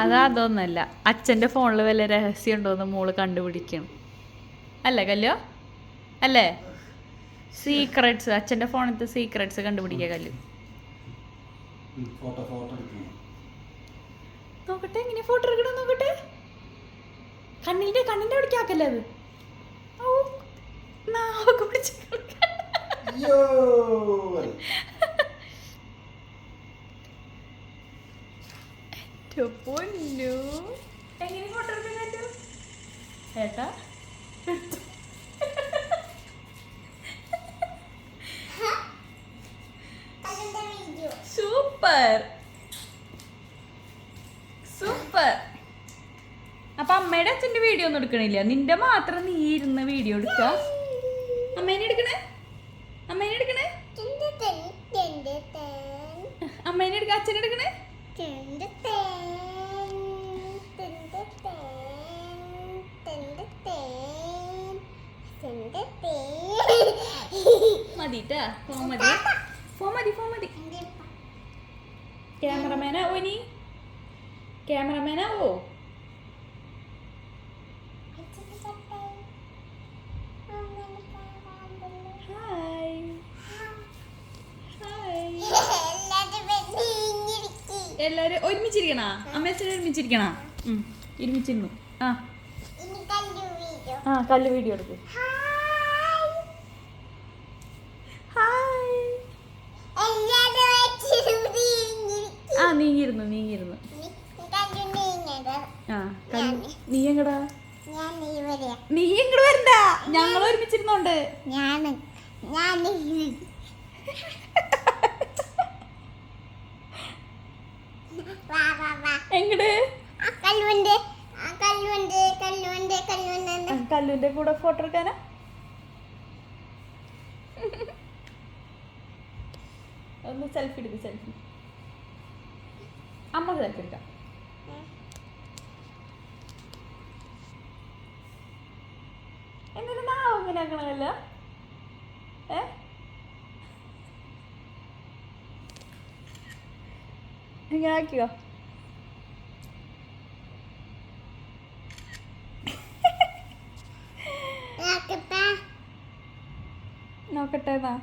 അതാ അതൊന്നല്ല അച്ഛന്റെ ഫോണിൽ വല്ല രഹസ്യം ഉണ്ടോയെന്ന് മോൾ കണ്ടുപിടിക്കണം അല്ലേ കല്ലോ? അല്ലേ? സീക്രട്സ് അച്ഛന്റെ ഫോണിലത്തെ സീക്രട്സ് കണ്ടുപിടിക്കുക കല്ലു. നോക്കട്ടെ എങ്ങനെ ഫോട്ടോ എടുക്കണം നോക്കട്ടെ? കണ്ണിന്റെ കണ്ണിന്റെ അവിടേക്ക് ആക്കല്ലേ അത്? ഓ നാവൊക്കെ പിടിച്ച് അയ്യോ. പൊന്നു. എങ്ങനെ ഫോട്ടോ എടുക്കാൻ പറ്റും? ഏട്ടാ. സൂപ്പർ. സൂപ്പർ. അപ്പൊ അമ്മയുടെ അച്ഛന്റെ വീഡിയോ ഒന്നും എടുക്കണില്ല. നിന്റെ മാത്രം നീ ഇരുന്ന വീഡിയോ എടുക്ക അമ്മേനെ എടുക്കണേ? അമ്മേനെ എടുക്കണേ? അമ്മേനെ എടുക്ക മതിട്ടാ ഫോ മതി ഫോ മതി ഫോ മതി ക്യാമറമാനാ ഓ? ക്യാമറമാനാ എല്ലാരും ഒരുമിച്ചിരിക്കണ? അമ്മച്ചും ഒരുമിച്ചിരിക്കണ? ഒരുമിച്ചിരുന്നു ആ. ആ കല്ല് വീഡിയോ എടുക്ക്. എങ്ങടാ? നീ ഇങ്ങോട്ട് വരണ്ട. ഞങ്ങൾ ഒരുമിച്ചിരുന്നോണ്ട്. എങ്ങട്? കല്ലുന്റെ കൂടെ ഫോട്ടോ എടുക്കാനാ? ഒന്ന് സെൽഫി എടുക്ക് സെൽഫി അമ്മ സെൽഫി എടുക്കാം. എന്നിട്ട് നാവ് അങ്ങനെ ആക്കണമല്ലോ ഏ? ഇങ്ങനെ ആക്കിയോ? നോക്കട്ടെ. നോക്കട്ടെ എന്നാ.